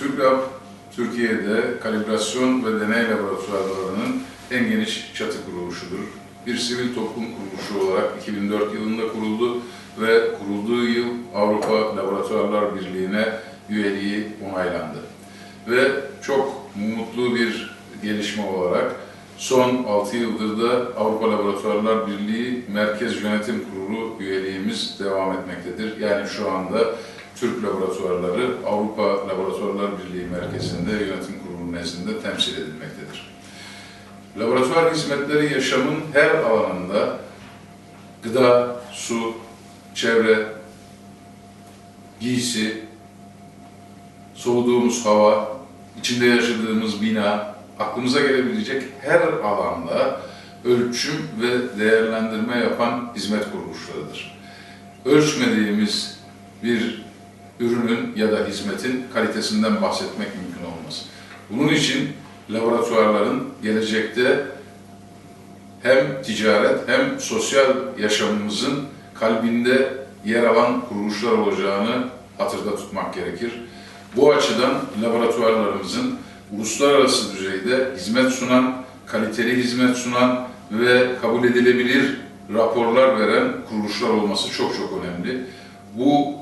TÜRKLAB, Türkiye'de kalibrasyon ve deney laboratuvarlarının en geniş çatı kuruluşudur. Bir sivil toplum kuruluşu olarak 2004 yılında kuruldu ve kurulduğu yıl Avrupa Laboratuvarlar Birliği'ne üyeliği onaylandı. Ve çok mutlu bir gelişme olarak son 6 yıldır da Avrupa Laboratuvarlar Birliği Merkez Yönetim Kurulu üyeliğimiz devam etmektedir. Yani şu anda Türk laboratuvarları Avrupa Laboratuvarlar Birliği Merkezi'nde yönetim kurulu nezdinde temsil edilmektedir. Laboratuvar hizmetleri yaşamın her alanında gıda, su, çevre, giysi, soluduğumuz hava, içinde yaşadığımız bina, aklımıza gelebilecek her alanda ölçüm ve değerlendirme yapan hizmet kuruluşlarıdır. Ölçmediğimiz bir ürünün ya da hizmetin kalitesinden bahsetmek mümkün olmaz. Bunun için laboratuvarların gelecekte hem ticaret hem sosyal yaşamımızın kalbinde yer alan kuruluşlar olacağını hatırda tutmak gerekir. Bu açıdan laboratuvarlarımızın uluslararası düzeyde hizmet sunan, kaliteli hizmet sunan ve kabul edilebilir raporlar veren kuruluşlar olması çok çok önemli. Bu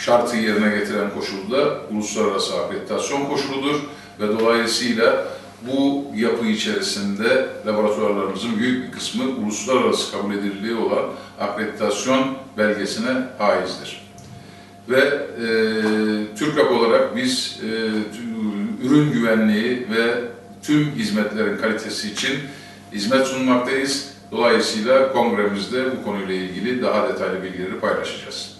şartı yerine getiren koşul da uluslararası akreditasyon koşuludur ve dolayısıyla bu yapı içerisinde laboratuvarlarımızın büyük bir kısmı uluslararası kabul edildiği olan akreditasyon belgesine haizdir. Ve e, TÜRKAP olarak biz e, ürün güvenliği ve tüm hizmetlerin kalitesi için hizmet sunmaktayız. Dolayısıyla kongremizde bu konuyla ilgili daha detaylı bilgileri paylaşacağız.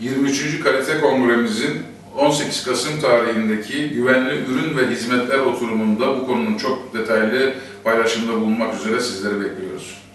23. Kalite Kongremizin 18 Kasım tarihindeki güvenli ürün ve hizmetler oturumunda bu konunun çok detaylı paylaşımda bulunmak üzere sizleri bekliyoruz.